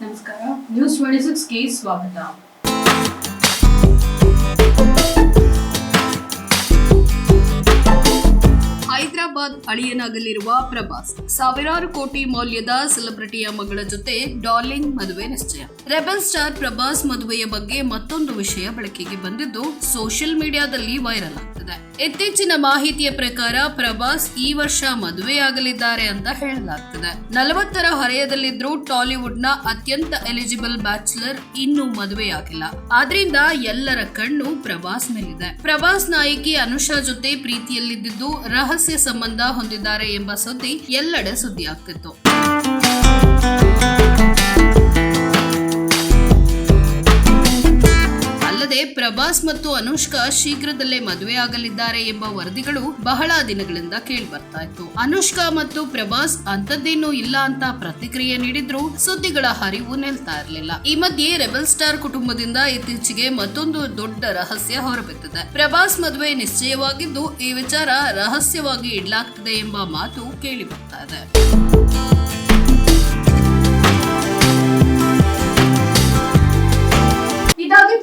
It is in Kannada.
ನಮಸ್ಕಾರ. ನ್ಯೂಸ್ ಟ್ವೆಂಟಿ ಸಿಕ್ಸ್ಗೆ ಸ್ವಾಗತ. ಹೈದರಾಬಾದ್ ಅಳಿಯನಾಗಲಿರುವ ಪ್ರಭಾಸ್ ಸಾವಿರಾರು ಕೋಟಿ ಮೌಲ್ಯದ ಸೆಲೆಬ್ರಿಟಿಯ ಮಗಳ ಜೊತೆ ಡಾರ್ಲಿಂಗ್ ಮದುವೆ ನಿಶ್ಚಯ. ರೆಬಲ್ ಸ್ಟಾರ್ ಪ್ರಭಾಸ್ ಮದುವೆಯ ಬಗ್ಗೆ ಮತ್ತೊಂದು ವಿಷಯ ಬೆಳಕಿಗೆ ಬಂದಿದ್ದು ಸೋಷಿಯಲ್ ಮೀಡಿಯಾದಲ್ಲಿ ವೈರಲ್ ಆಗ್ತಿದೆ. ಇತ್ತೀಚಿನ ಮಾಹಿತಿಯ ಪ್ರಕಾರ ಪ್ರಭಾಸ್ ಈ ವರ್ಷ ಮದುವೆಯಾಗಲಿದ್ದಾರೆ ಅಂತ ಹೇಳಲಾಗ್ತದೆ. ನಲವತ್ತರ ಹೊರೆಯದಲ್ಲಿದ್ರೂ ಟಾಲಿವುಡ್ನ ಅತ್ಯಂತ ಎಲಿಜಿಬಲ್ ಬ್ಯಾಚುಲರ್ ಇನ್ನೂ ಮದುವೆಯಾಗಿಲ್ಲ. ಆದ್ರಿಂದ ಎಲ್ಲರ ಕಣ್ಣು ಪ್ರಭಾಸ್ ಮೇಲಿದೆ. ಪ್ರಭಾಸ್ ನಾಯಕಿ ಅನುಷಾ ಜೊತೆ ಪ್ರೀತಿಯಲ್ಲಿದ್ದು ರಹಸ್ಯ ಸಂಬಂಧ ಹೊಂದಿದ್ದಾರೆ ಎಂಬ ಸುದ್ದಿ ಎಲ್ಲೆಡೆ ಸುದ್ದಿಯಾಗ್ತಿತ್ತು. ಅಲ್ಲದೆ ಪ್ರಭಾಸ್ ಮತ್ತು ಅನುಷ್ಕಾ ಶೀಘ್ರದಲ್ಲೇ ಮದುವೆ ಆಗಲಿದ್ದಾರೆ ಎಂಬ ವರದಿಗಳು ಬಹಳ ದಿನಗಳಿಂದ ಕೇಳಿ ಬರ್ತಾ ಇತ್ತು. ಅನುಷ್ಕಾ ಮತ್ತು ಪ್ರಭಾಸ್ ಅಂತದ್ದೇನೂ ಇಲ್ಲ ಅಂತ ಪ್ರತಿಕ್ರಿಯೆ ನೀಡಿದ್ರು ಸುದ್ದಿಗಳ ಹರಿವು ನಿಲ್ತಾ ಇರಲಿಲ್ಲ. ಈ ಮಧ್ಯೆ ರೆಬಲ್ ಸ್ಟಾರ್ ಕುಟುಂಬದಿಂದ ಇತ್ತೀಚೆಗೆ ಮತ್ತೊಂದು ದೊಡ್ಡ ರಹಸ್ಯ ಹೊರಬಿದ್ದಿದೆ. ಪ್ರಭಾಸ್ ಮದುವೆ ನಿಶ್ಚಯವಾಗಿದ್ದು ಈ ವಿಚಾರ ರಹಸ್ಯವಾಗಿ ಇಡ್ಲಾಗ್ತದೆ ಎಂಬ ಮಾತು ಕೇಳಿ ಬರ್ತಾ ಇದೆ.